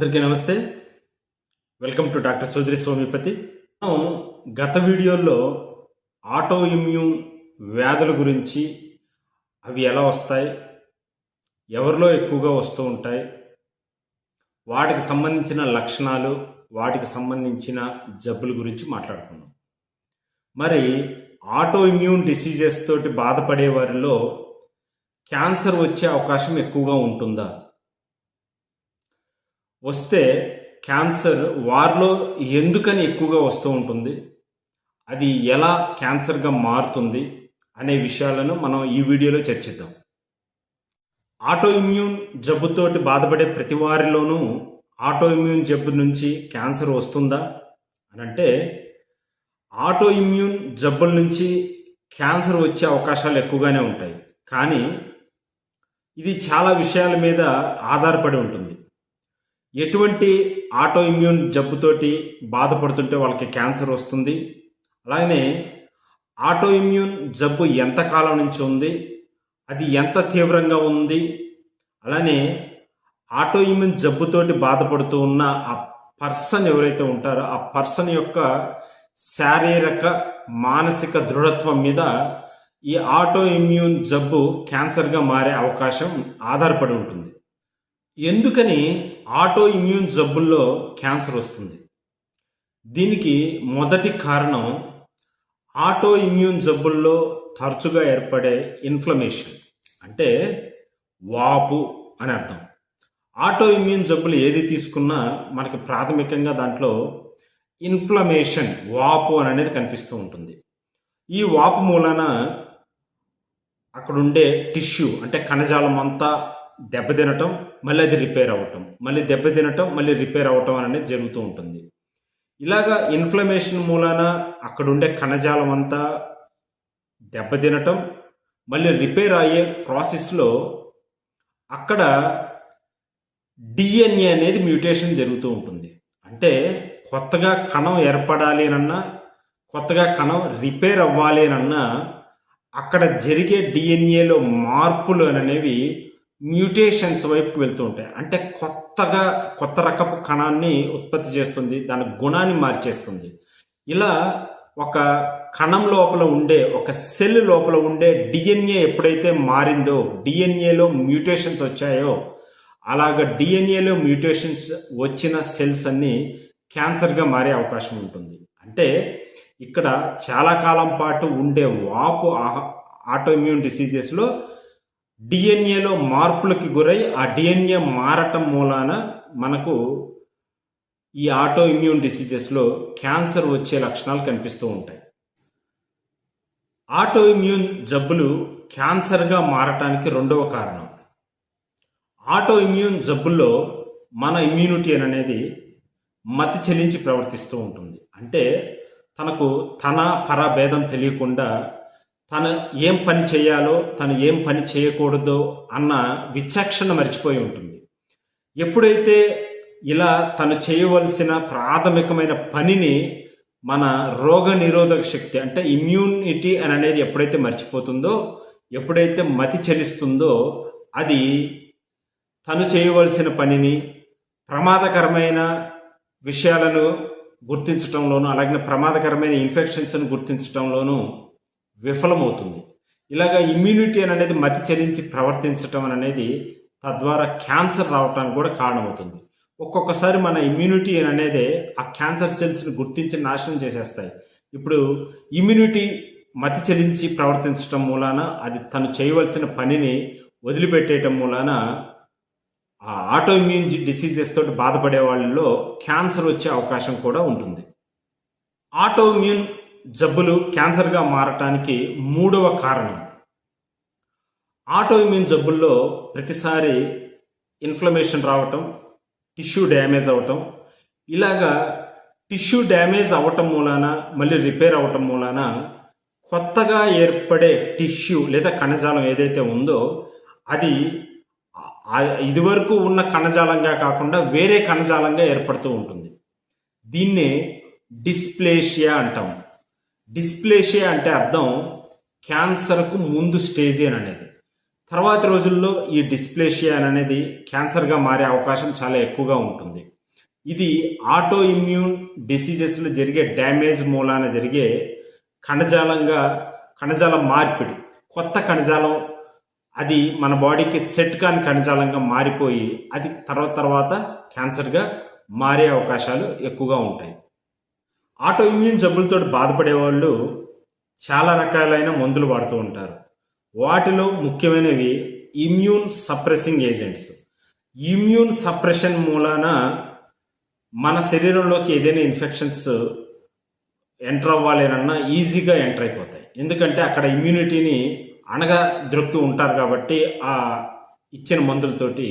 అందరికీ నమస్తే. Welcome to doctor Chowdary Somipathi మనం గత వీడియోలో ఆటో ఇమ్యూన్ వ్యాధుల గురించి అవి ఎలా వస్తాయి ఎవరిలో ఎక్కువగా వస్తూ ఉంటాయి వాటికి సంబంధించిన లక్షణాలు వాటికి సంబంధించిన జబ్బుల గురించి మాట్లాడుకున్నాం మరి ఆటో ఇమ్యూన్ డిసీజెస్ తోటి బాధపడే వారిలో క్యాన్సర్ వచ్చే అవకాశం ఎక్కువగా ఉంటుందా? వస్తే క్యాన్సర్ వారిలో ఎందుకని ఎక్కువగా వస్తూ ఉంటుంది? అది ఎలా క్యాన్సర్గా మారుతుంది? అనే విషయాలను మనం ఈ వీడియోలో చర్చిద్దాం. ఆటో ఇమ్యూన్ జబ్బుతోటి బాధపడే ప్రతి వారిలోనూ ఆటో ఇమ్యూన్ జబ్బు నుంచి క్యాన్సర్ వస్తుందా? అని అంటే ఆటో ఇమ్యూన్ జబ్బుల నుంచి క్యాన్సర్ వచ్చే అవకాశాలు ఎక్కువగానే ఉంటాయి. కానీ ఇది చాలా విషయాల మీద ఆధారపడి ఉంటుంది. ఎటువంటి ఆటో ఇమ్యూన్ జబ్బుతోటి బాధపడుతుంటే వాళ్ళకి క్యాన్సర్ వస్తుంది. అలాగనే ఆటో ఇమ్యూన్ జబ్బు ఎంత కాలం నుంచి ఉంది? అది ఎంత తీవ్రంగా ఉంది? అలానే ఆటో ఇమ్యూన్ జబ్బుతోటి బాధపడుతూ ఉన్న ఆ పర్సన్ ఎవరైతే ఉంటారో ఆ పర్సన్ యొక్క శారీరక మానసిక దృఢత్వం మీద ఈ ఆటో ఇమ్యూన్ జబ్బు క్యాన్సర్గా మారే అవకాశం ఆధారపడి ఉంటుంది. ఎందుకని ఆటో ఇమ్యూన్ జబ్బుల్లో క్యాన్సర్ వస్తుంది? దీనికి మొదటి కారణం ఆటో ఇమ్యూన్ జబ్బుల్లో తరచుగా ఏర్పడే ఇన్ఫ్లమేషన్ అంటే వాపు అని అర్థం. ఆటో ఇమ్యూన్ జబ్బులు ఏది తీసుకున్నా మనకి ప్రాథమికంగా దాంట్లో ఇన్ఫ్లమేషన్ వాపు అని అనేది కనిపిస్తూ ఉంటుంది. ఈ వాపు మూలన అక్కడ ఉండే టిష్యూ అంటే కణజాలం అంతా దెబ్బతినటం మళ్ళీ అది రిపేర్ అవ్వటం. మళ్ళీ దెబ్బతినటం మళ్ళీ రిపేర్ అవ్వటం అనేది జరుగుతూ ఉంటుంది. ఇలాగా ఇన్ఫ్లమేషన్ మూలాన అక్కడ ఉండే కణజాలం అంతా దెబ్బతినటం మళ్ళీ రిపేర్ అయ్యే ప్రాసెస్లో అక్కడ డిఎన్ఏ అనేది మ్యూటేషన్ జరుగుతూ ఉంటుంది. అంటే కొత్తగా కణం ఏర్పడాలి అన్నా కొత్తగా కణం రిపేర్ అవ్వాలి అన్నా అక్కడ జరిగే డిఎన్ఏలో మార్పులు అనేవి మ్యూటేషన్స్ వైపు వెళ్తూ ఉంటాయి. అంటే కొత్తగా కొత్త రకపు కణాన్ని ఉత్పత్తి చేస్తుంది దాని గుణాన్ని మార్చేస్తుంది. ఇలా ఒక కణం లోపల ఉండే ఒక సెల్ లోపల ఉండే డిఎన్ఏ ఎప్పుడైతే మారిందో డిఎన్ఏలో మ్యూటేషన్స్ వచ్చాయో అలాగ డిఎన్ఏలో మ్యూటేషన్స్ వచ్చిన సెల్స్ అన్ని క్యాన్సర్గా మారే అవకాశం ఉంటుంది. అంటే ఇక్కడ చాలా కాలం పాటు ఉండే వాపు ఆటో ఇమ్యూన్ డిసీజెస్లో డిఎన్ఏలో మార్పులకి గురై ఆ డిఎన్ఏ మారటం మూలాన మనకు ఈ ఆటో ఇమ్యూన్ డిసీజెస్లో క్యాన్సర్ వచ్చే లక్షణాలు కనిపిస్తూ ఉంటాయి. ఆటో ఇమ్యూన్ జబ్బులు క్యాన్సర్గా మారటానికి రెండవ కారణం. ఆటో ఇమ్యూన్ జబ్బుల్లో మన ఇమ్యూనిటీ అనేది మతి చెల్లించి ప్రవర్తిస్తూ ఉంటుంది. అంటే తనకు తన పరభేదం తెలియకుండా తను ఏం పని చేయాలో తను ఏం పని చేయకూడదో అన్న విచక్షణ మర్చిపోయి ఉంటుంది. ఎప్పుడైతే ఇలా తను చేయవలసిన ప్రాథమికమైన పనిని మన రోగ నిరోధక శక్తి అంటే ఇమ్యూనిటీ అని అనేది ఎప్పుడైతే మర్చిపోతుందో ఎప్పుడైతే మతి చెలిస్తుందో అది తను చేయవలసిన పనిని ప్రమాదకరమైన విషయాలను గుర్తించడంలోనూ అలాగే ప్రమాదకరమైన ఇన్ఫెక్షన్స్ను గుర్తించడంలోనూ విఫలమవుతుంది. ఇలాగ ఇమ్యూనిటీ అనేది మతి చెల్లించి ప్రవర్తించటం అనేది తద్వారా క్యాన్సర్ రావటానికి కూడా కారణమవుతుంది. ఒక్కొక్కసారి మన ఇమ్యూనిటీ అనేది ఆ క్యాన్సర్ సెల్స్ని గుర్తించి నాశనం చేసేస్తాయి. ఇప్పుడు ఇమ్యూనిటీ మతి చెల్లించి ప్రవర్తించటం మూలాన అది తను చేయవలసిన పనిని వదిలిపెట్టేయటం మూలాన ఆ ఆటో ఇమ్యూన్ డిసీజెస్ తోటి బాధపడే వాళ్ళలో క్యాన్సర్ వచ్చే అవకాశం కూడా ఉంటుంది. ఆటో ఇమ్యూన్ జబ్బులు క్యాన్సర్గా మారటానికి మూడవ కారణం. ఆటోఇమ్యూన్ జబ్బుల్లో ప్రతిసారి ఇన్ఫ్లమేషన్ రావటం టిష్యూ డ్యామేజ్ అవటం ఇలాగా టిష్యూ డ్యామేజ్ అవటం మూలాన మళ్ళీ రిపేర్ అవటం మూలాన కొత్తగా ఏర్పడే టిష్యూ లేదా కణజాలం ఏదైతే ఉందో అది ఇదివరకు ఉన్న కణజాలంగా కాకుండా వేరే కణజాలంగా ఏర్పడుతూ ఉంటుంది. దీన్నే డిస్ప్లేషియా అంటాం. డిస్ప్లేషే అంటే అర్థం క్యాన్సర్కు ముందు స్టేజ్ అని అనేది. తర్వాతి రోజుల్లో ఈ డిస్ప్లేషియా అనేది క్యాన్సర్గా మారే అవకాశం చాలా ఎక్కువగా ఉంటుంది. ఇది ఆటో ఇమ్యూన్ డిసీజెస్లో జరిగే డ్యామేజ్ మూలాన జరిగే కణజాలంగా కణజాల మార్పిడి కొత్త కణజాలం అది మన బాడీకి సెట్ కాని కణజాలంగా మారిపోయి అది తర్వాత తర్వాత క్యాన్సర్గా మారే అవకాశాలు ఎక్కువగా ఉంటాయి. ఆటో ఇమ్యూన్ జబ్బులతో బాధపడే వాళ్ళు చాలా రకాలైన మందులు వాడుతూ ఉంటారు. వాటిలో ముఖ్యమైనవి immune suppressing agents immune suppression మూలాన మన శరీరంలోకి ఏదైనా ఇన్ఫెక్షన్స్ ఎంటర్ అవ్వాలేనన్నా ఈజీగా ఎంటర్ అయిపోతాయి. ఎందుకంటే అక్కడ ఇమ్యూనిటీని అనగా దొరుకుతూ ఉంటారు కాబట్టి ఆ ఇచ్చిన మందులతోటి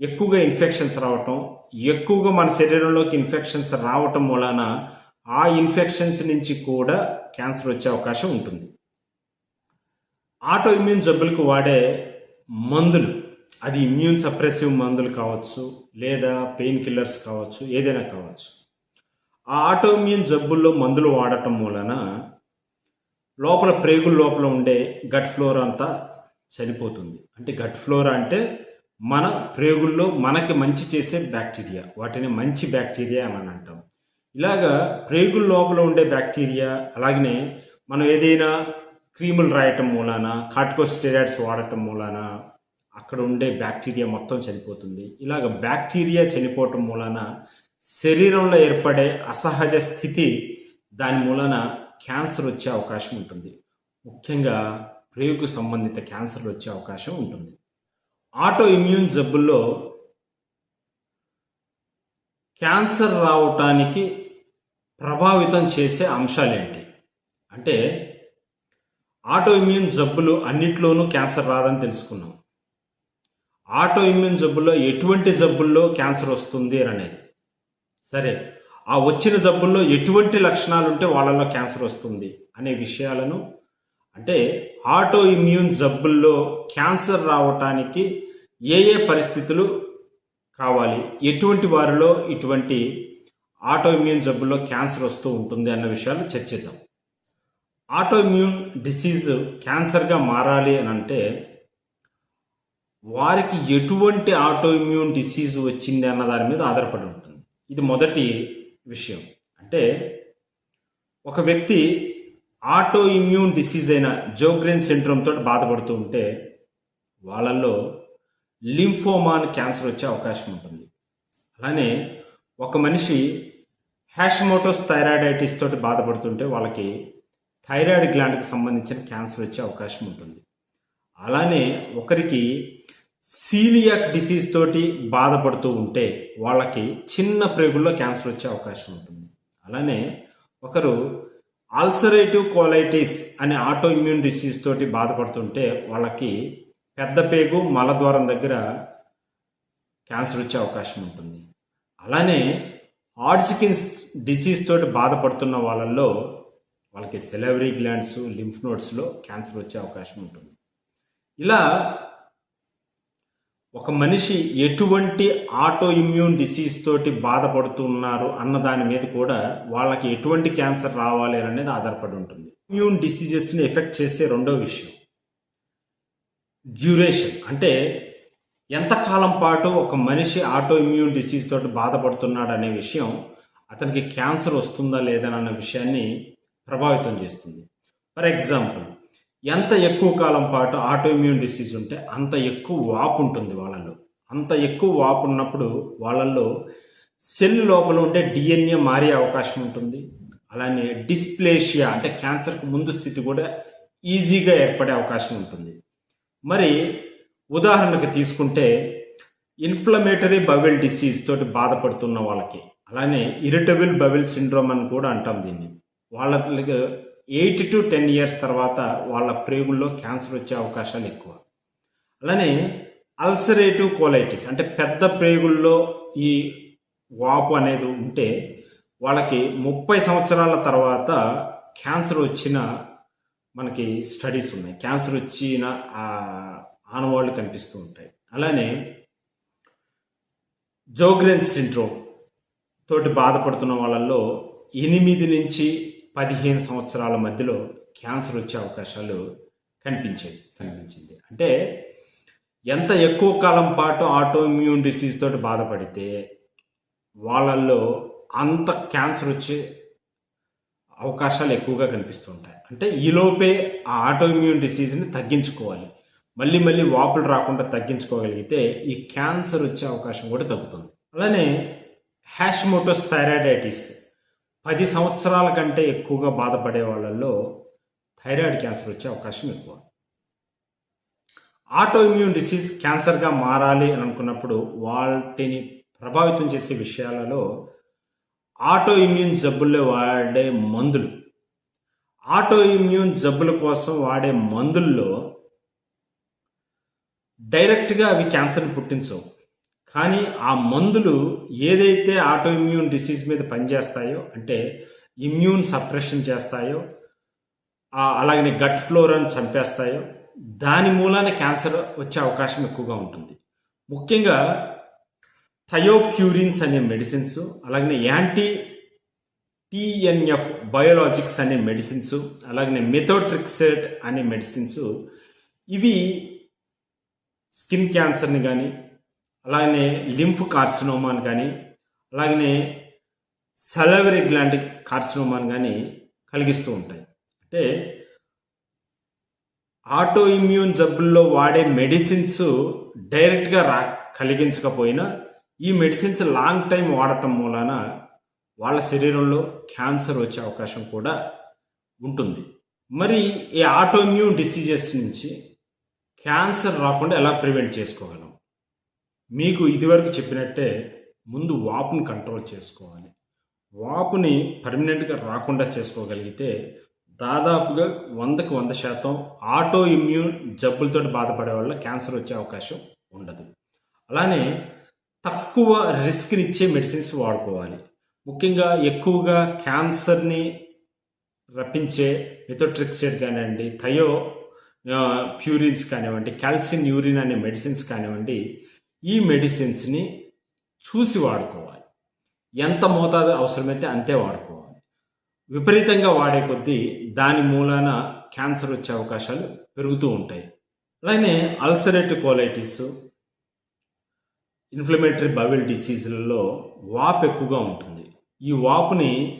ఎక్కువగా ఇన్ఫెక్షన్స్ రావటం ఎక్కువగా మన శరీరంలోకి ఇన్ఫెక్షన్స్ రావటం మూలాన ఆ ఇన్ఫెక్షన్స్ నుంచి కూడా క్యాన్సర్ వచ్చే అవకాశం ఉంటుంది. ఆటో ఇమ్యూన్ జబ్బులకు వాడే మందులు అది ఇమ్యూన్ సప్రెసివ్ మందులు కావచ్చు లేదా పెయిన్ కిల్లర్స్ కావచ్చు ఏదైనా కావచ్చు. ఆ ఆటో ఇమ్యూన్ జబ్బుల్లో మందులు వాడటం మూలన లోపల ప్రేగుల లోపల ఉండే గట్ ఫ్లోర్ అంతా చనిపోతుంది. అంటే గట్ ఫ్లోర్ అంటే మన ప్రేగుల్లో మనకి మంచి చేసే బ్యాక్టీరియా వాటిని మంచి బ్యాక్టీరియా అని అంటాం. ఇలాగా ప్రేగుల లోపల ఉండే బ్యాక్టీరియా అలాగనే మనం ఏదైనా క్రీములు రాయటం మూలాన కార్టికోస్టెరాయిడ్స్ వాడటం మూలాన అక్కడ ఉండే బ్యాక్టీరియా మొత్తం చనిపోతుంది. ఇలాగ బ్యాక్టీరియా చనిపోవటం మూలాన శరీరంలో ఏర్పడే అసహజ స్థితి దాని మూలన క్యాన్సర్ వచ్చే అవకాశం ఉంటుంది. ముఖ్యంగా ప్రేగుకు సంబంధిత క్యాన్సర్లు వచ్చే అవకాశం ఉంటుంది. ఆటో ఇమ్యూన్ జబ్బుల్లో క్యాన్సర్ రావటానికి ప్రభావితం చేసే అంశాలేంటి? అంటే ఆటో ఇమ్యూన్ జబ్బులు అన్నిట్లోనూ క్యాన్సర్ రాదని తెలుసుకున్నాం. ఆటో ఇమ్యూన్ జబ్బుల్లో ఎటువంటి జబ్బుల్లో క్యాన్సర్ వస్తుంది అనేది. సరే ఆ వచ్చిన జబ్బుల్లో ఎటువంటి లక్షణాలు ఉంటే వాళ్ళలో క్యాన్సర్ వస్తుంది అనే విషయాలను అంటే ఆటో ఇమ్యూన్ జబ్బుల్లో క్యాన్సర్ రావటానికి ఏ ఏ పరిస్థితులు కావాలి? ఎటువంటి వారిలో ఇటువంటి ఆటో ఇమ్యూన్ జబ్బుల్లో క్యాన్సర్ వస్తూ ఉంటుంది అన్న విషయాలు చర్చిద్దాం. ఆటో ఇమ్యూన్ డిసీజ్ క్యాన్సర్గా మారాలి అని అంటే వారికి ఎటువంటి ఆటో ఇమ్యూన్ డిసీజ్ వచ్చింది అన్న దాని మీద ఆధారపడి ఉంటుంది. ఇది మొదటి విషయం. అంటే ఒక వ్యక్తి ఆటో ఇమ్యూన్ డిసీజ్ అయిన జోగ్రెన్ సిండ్రోమ్ తోటి బాధపడుతూ ఉంటే వాళ్ళల్లో లింఫోమాన్ క్యాన్సర్ వచ్చే అవకాశం ఉంటుంది. అలానే ఒక మనిషి హ్యాష్మోటోస్ థైరాయిడైటిస్ తోటి బాధపడుతుంటే వాళ్ళకి థైరాయిడ్ గ్లాండ్కి సంబంధించిన క్యాన్సర్ వచ్చే అవకాశం ఉంటుంది. అలానే ఒకరికి సీలియాక్ డిసీజ్ తోటి బాధపడుతూ ఉంటే వాళ్ళకి చిన్న ప్రేగుల్లో క్యాన్సర్ వచ్చే అవకాశం ఉంటుంది. అలానే ఒకరు ఆల్సరేటివ్ కోలైటిస్ అనే ఆటో ఇమ్యూన్ డిసీజ్ తోటి బాధపడుతుంటే వాళ్ళకి పెద్ద పేగు మలద్వారం దగ్గర క్యాన్సర్ వచ్చే అవకాశం ఉంటుంది. అలానే ఆడ్జికిన్స్ డిసీజ్ తోటి బాధపడుతున్న వాళ్ళల్లో వాళ్ళకి సెలవరీ గ్లాండ్స్ లింఫ్ నోడ్స్లో క్యాన్సర్ వచ్చే అవకాశం ఉంటుంది. ఇలా ఒక మనిషి ఎటువంటి ఆటో ఇమ్యూన్ డిసీజ్ తోటి బాధపడుతున్నారు అన్న దాని మీద కూడా వాళ్ళకి ఎటువంటి క్యాన్సర్ రావాలి అనేది ఆధారపడి ఉంటుంది. ఇమ్యూన్ డిసీజెస్ని ఎఫెక్ట్ చేసే రెండో విషయం. డ్యూరేషన్ అంటే ఎంతకాలం పాటు ఒక మనిషి ఆటో ఇమ్యూన్ డిసీజ్ తోటి బాధపడుతున్నాడు అనే విషయం అతనికి క్యాన్సర్ వస్తుందా లేదా అన్న విషయాన్ని ప్రభావితం చేస్తుంది. ఫర్ ఎగ్జాంపుల్ ఎంత ఎక్కువ కాలం పాటు ఆటోఇమ్యూన్ డిసీజ్ ఉంటే అంత ఎక్కువ వాపు ఉంటుంది వాళ్ళలో అంత ఎక్కువ వాపు ఉన్నప్పుడు వాళ్ళల్లో సెల్ లోపల ఉండే డిఎన్ఏ మారే అవకాశం ఉంటుంది. అలానే డిస్ప్లేషియా అంటే క్యాన్సర్కు ముందు స్థితి కూడా ఈజీగా ఏర్పడే అవకాశం ఉంటుంది. మరి ఉదాహరణకు తీసుకుంటే ఇన్ఫ్లమేటరీ బవెల్ డిసీజ్ తోటి బాధపడుతున్న వాళ్ళకి అలానే ఇరిటబుల్ బబిల్ సిండ్రోమ్ అని కూడా అంటాం దీన్ని. వాళ్ళకి ఎయిట్ టు టెన్ ఇయర్స్ తర్వాత వాళ్ళ ప్రేగుల్లో క్యాన్సర్ వచ్చే అవకాశాలు ఎక్కువ. అలానే అల్సరేటివ్ కోలైటిస్ అంటే పెద్ద ప్రేగుల్లో ఈ వాపు అనేది ఉంటే వాళ్ళకి ముప్పై సంవత్సరాల తర్వాత క్యాన్సర్ వచ్చిన మనకి స్టడీస్ ఉన్నాయి. క్యాన్సర్ వచ్చిన ఆనవాళ్ళు కనిపిస్తూ ఉంటాయి. అలానే జోగ్రెన్ సిండ్రోమ్ తోటి బాధపడుతున్న వాళ్ళల్లో ఎనిమిది నుంచి పదిహేను సంవత్సరాల మధ్యలో క్యాన్సర్ వచ్చే అవకాశాలు కనిపించాయి కనిపించింది. అంటే ఎంత ఎక్కువ కాలం పాటు ఆటో ఇమ్యూన్ డిసీజ్ తోటి బాధపడితే వాళ్ళల్లో అంత క్యాన్సర్ వచ్చే అవకాశాలు ఎక్కువగా కనిపిస్తుంటాయి అంటే ఈలోపే ఆ ఆటోఇమ్యూన్ డిసీజ్ని తగ్గించుకోవాలి. మళ్ళీ మళ్ళీ వాపులు రాకుండా తగ్గించుకోగలిగితే ఈ క్యాన్సర్ వచ్చే అవకాశం కూడా తగ్గుతుంది. అలానే హ్యాష్మోటోస్ థైరాయిడైటిస్ పది సంవత్సరాల కంటే ఎక్కువగా బాధపడే వాళ్ళల్లో థైరాయిడ్ క్యాన్సర్ వచ్చే అవకాశం ఎక్కువ. ఆటో ఇమ్యూన్ డిసీజ్ క్యాన్సర్గా మారాలి అని అనుకున్నప్పుడు వాటిని ప్రభావితం చేసే విషయాలలో ఆటో ఇమ్యూన్ జబ్బుల్లో వాడే మందులు. ఆటో ఇమ్యూన్ జబ్బుల కోసం వాడే మందుల్లో డైరెక్ట్గా అవి క్యాన్సర్ని పుట్టించవు. కానీ ఆ మందులు ఏదైతే ఆటో ఇమ్యూన్ డిసీజ్ మీద పనిచేస్తాయో అంటే ఇమ్యూన్ సప్రెషన్ చేస్తాయో అలాగనే గట్ ఫ్లోరాను చంపేస్తాయో దాని మూలాన క్యాన్సర్ వచ్చే అవకాశం ఎక్కువగా ఉంటుంది. ముఖ్యంగా థయోప్యూరిన్స్ అనే మెడిసిన్స్ అలాగనే యాంటీ టిఎన్ఎఫ్ బయోలాజిక్స్ అనే మెడిసిన్స్ అలాగనే మెథోట్రిక్సేట్ అనే మెడిసిన్స్ ఇవి స్కిన్ క్యాన్సర్ని కానీ అలాగనే లింఫ్ కార్సినోమాని కానీ అలాగనే సెలవరీ గ్లాండ్ కార్సినోమాని కానీ కలిగిస్తూ ఉంటాయి. అంటే ఆటో ఇమ్యూన్ జబ్బుల్లో వాడే మెడిసిన్స్ డైరెక్ట్గా రా కలిగించకపోయినా ఈ మెడిసిన్స్ లాంగ్ టైం వాడటం మూలాన వాళ్ళ శరీరంలో క్యాన్సర్ వచ్చే అవకాశం కూడా ఉంటుంది. మరి ఈ ఆటో ఇమ్యూన్ డిసీజెస్ నుంచి క్యాన్సర్ రాకుండా ఎలా ప్రివెంట్ చేసుకోగలం? మీకు ఇదివరకు చెప్పినట్టే ముందు వాపుని కంట్రోల్ చేసుకోవాలి. వాపుని పర్మనెంట్గా రాకుండా చేసుకోగలిగితే దాదాపుగా వందకు వంద శాతం ఆటో ఇమ్యూన్ జబ్బులతో బాధపడే వాళ్ళ క్యాన్సర్ వచ్చే అవకాశం ఉండదు. అలానే తక్కువ రిస్క్నిచ్చే మెడిసిన్స్ వాడుకోవాలి. ముఖ్యంగా ఎక్కువగా క్యాన్సర్ని రప్పించే మెథోట్రిక్సేట్ కానివ్వండి థయో ప్యూరిన్స్ కానివ్వండి కాల్షియం యూరిన్ అనే మెడిసిన్స్ కానివ్వండి ఈ మెడిసిన్స్ని చూసి వాడుకోవాలి. ఎంత మోతాదు అవసరమైతే అంతే వాడుకోవాలి. విపరీతంగా వాడే కొద్దీ దాని మూలాన క్యాన్సర్ వచ్చే అవకాశాలు పెరుగుతూ ఉంటాయి. అలానే అల్సరేటివ్ కోలైటిస్ ఇన్ఫ్లమేటరీ బబిల్ డిసీజులలో వాపు ఎక్కువగా ఉంటుంది. ఈ వాపుని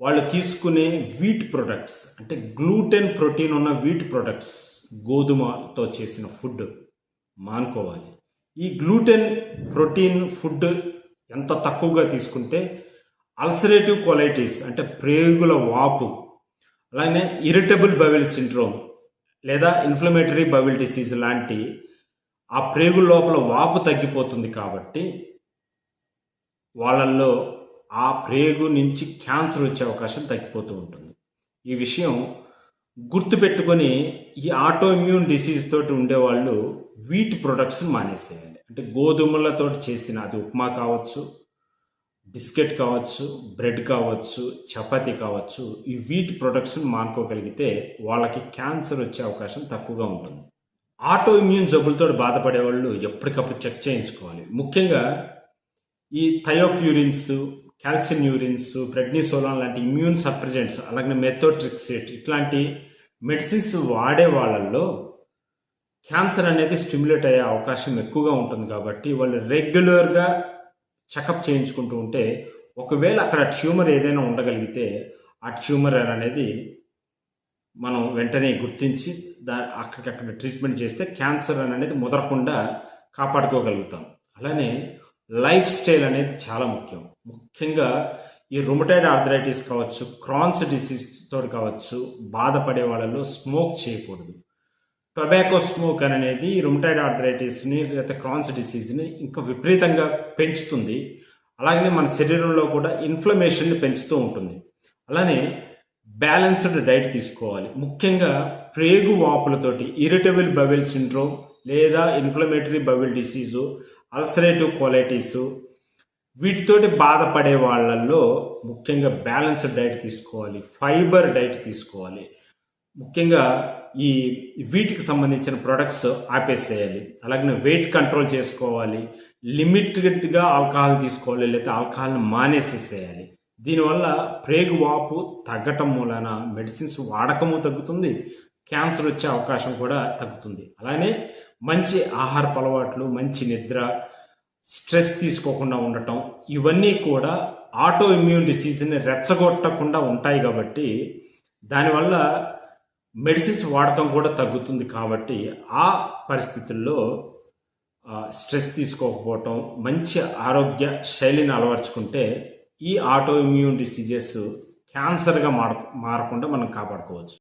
వాళ్ళు తీసుకునే వీట్ ప్రొడక్ట్స్ అంటే గ్లూటెన్ ప్రోటీన్ ఉన్న వీట్ ప్రొడక్ట్స్ గోధుమతో చేసిన ఫుడ్ మానుకోవాలి. ఈ గ్లూటెన్ ప్రోటీన్ ఫుడ్ ఎంత తక్కువగా తీసుకుంటే అల్సరేటివ్ క్వాలిటీస్ అంటే ప్రేగుల వాపు అలానే ఇరిటబుల్ బవిల్ సిండ్రోమ్ లేదా ఇన్ఫ్లమేటరీ బవిల్ డిసీజ్ లాంటి ఆ ప్రేగుల లోపల వాపు తగ్గిపోతుంది కాబట్టి వాళ్ళల్లో ఆ ప్రేగు నుంచి క్యాన్సర్ వచ్చే అవకాశం తగ్గిపోతూ ఉంటుంది. ఈ విషయం గుర్తుపెట్టుకొని ఈ ఆటో ఇమ్యూన్ డిసీజ్ తోటి ఉండేవాళ్ళు వీట్ ప్రొడక్ట్స్ మానేసేయాలి అంటే గోధుమలతో చేసిన అది ఉప్మా కావచ్చు బిస్కెట్ కావచ్చు బ్రెడ్ కావచ్చు చపాతీ కావచ్చు ఈ వీట్ ప్రొడక్ట్స్ మానుకోగలిగితే వాళ్ళకి క్యాన్సర్ వచ్చే అవకాశం తక్కువగా ఉంటుంది. ఆటో ఇమ్యూన్ జబ్బులతో బాధపడే వాళ్ళు ఎప్పటికప్పుడు చెక్ చేయించుకోవాలి. ముఖ్యంగా ఈ థయోప్యూరిన్స్ కాల్షియం యూరిన్స్ ప్రెడ్నిసోలాన్ లాంటి ఇమ్యూన్ సప్రెజెంట్స్ అలాగే మెథోట్రిక్సేట్ ఇట్లాంటి మెడిసిన్స్ వాడే వాళ్ళల్లో క్యాన్సర్ అనేది స్టిమ్యులేట్ అయ్యే అవకాశం ఎక్కువగా ఉంటుంది కాబట్టి వాళ్ళు రెగ్యులర్గా చెకప్ చేయించుకుంటూ ఉంటే ఒకవేళ అక్కడ ట్యూమర్ ఏదైనా ఉండగలిగితే ఆ ట్యూమర్ అనేది మనం వెంటనే గుర్తించి దా అక్కడికక్కడ ట్రీట్మెంట్ చేస్తే క్యాన్సర్ అనేది ముదరకుండా కాపాడుకోగలుగుతాం. అలానే లైఫ్ స్టైల్ అనేది చాలా ముఖ్యం. ముఖ్యంగా ఈ రుమటైడ్ ఆర్థరైటిస్ కావచ్చు క్రాన్స్ డిసీజ్ తోటి కావచ్చు బాధపడే వాళ్ళలో స్మోక్ చేయకూడదు. టొబాకో స్మోక్ అనేది ఈ రుమటైడ్ ఆర్థరైటిస్ని లేదా క్రాన్స్ డిసీజ్ని ఇంకా విపరీతంగా పెంచుతుంది. అలాగే మన శరీరంలో కూడా ఇన్ఫ్లమేషన్ని పెంచుతూ ఉంటుంది. అలానే బ్యాలెన్స్డ్ డైట్ తీసుకోవాలి. ముఖ్యంగా ప్రేగు వాపులతోటి ఇరిటబుల్ బబెల్ సిండ్రోమ్ లేదా inflammatory bowel disease ulcerative colitis వీటితోటి బాధపడే వాళ్ళల్లో ముఖ్యంగా బ్యాలెన్స్డ్ డైట్ తీసుకోవాలి ఫైబర్ డైట్ తీసుకోవాలి. ముఖ్యంగా ఈ వీటికి సంబంధించిన ప్రొడక్ట్స్ ఆపేసేయాలి. అలాగే వెయిట్ కంట్రోల్ చేసుకోవాలి లిమిటెడ్గా ఆల్కహాల్ తీసుకోవాలి లేకపోతే ఆల్కహాల్ని మానేసేసేయాలి. దీనివల్ల ప్రేగు వాపు తగ్గటం మూలన మెడిసిన్స్ వాడకము తగ్గుతుంది క్యాన్సర్ వచ్చే అవకాశం కూడా తగ్గుతుంది. అలానే మంచి ఆహారపు అలవాట్లు మంచి నిద్ర స్ట్రెస్ తీసుకోకుండా ఉండటం ఇవన్నీ కూడా ఆటో ఇమ్యూన్ డిసీజ్ని రెచ్చగొట్టకుండా ఉంటాయి కాబట్టి దానివల్ల మెడిసిన్స్ వాడకం కూడా తగ్గుతుంది కాబట్టి ఆ పరిస్థితుల్లో స్ట్రెస్ తీసుకోకపోవటం మంచి ఆరోగ్య శైలిని అలవర్చుకుంటే ఈ ఆటో ఇమ్యూన్ డిసీజెస్ క్యాన్సర్గా మార మారకుండా మనం కాపాడుకోవచ్చు.